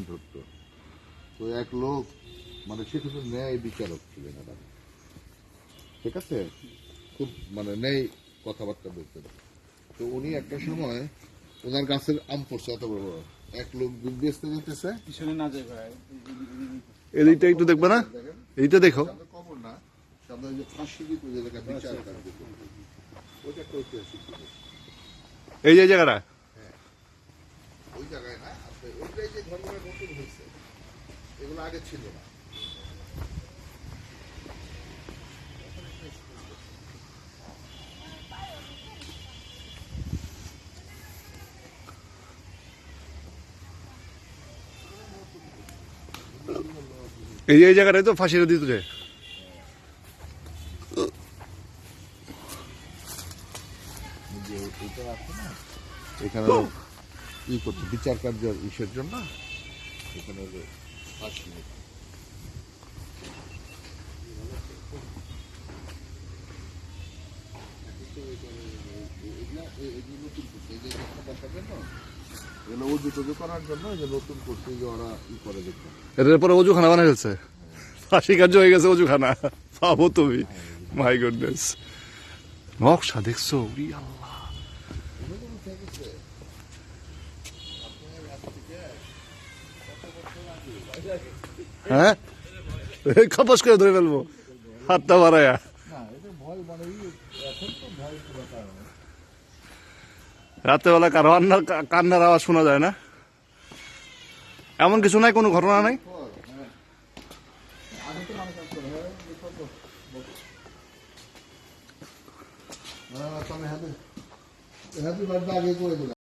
ধরতো তো এক লোক মানে সে কিন্তু ন্যায় বিচারক ছিলেন এরা ঠিক আছে? খুব মানে ন্যায় কথাবার্তা বলতেন। তো উনি একটা সময় ওনার গাছের আম পড়ছে এত বড় বড়। এক লোক দুধ বেচতে যেতেছে। পিছনে না যাই ভাই। এদিকটা একটু দেখবে না? এইটা দেখো। কবর না সামনে যে ফাঁসি দিত বিচার কার্য ওইটা একটা ঐতিহাসিক এই যে জায়গাটা ওই জায়গায় না আসলে ওইটাই যে ঘটনা নতুন হয়েছে। এগুলো আগে ছিল না। এই যে এই জায়গাটাই তো ফাঁসিটা দিত যে এখানে ই করছে বিচার কার্যের ইসের জন্য এখানে যে ফাঁসি এগুলো উজু টুজু করার জন্য এই যে নতুন করছে ওরা ই করে দেখবেন এটার পরে অজুখানা বানাই ফেলছে। ফাঁসি কার্য হয়ে গেছে অজুখানা। পাবো তুমি। মাই গুডনেস নকশা দেখছ? আল্লাহ হ্যাঁ? খপস করে ধরে ফেলব। হাতটা বাড়ায়া। রাত্রেবেলা কারও রান্নার কা- কান্নার আওয়াজ শোনা যায় না? এমন কিছু নাই? কোনো ঘটনা নাই? না হ্যাঁ হ্যাঁ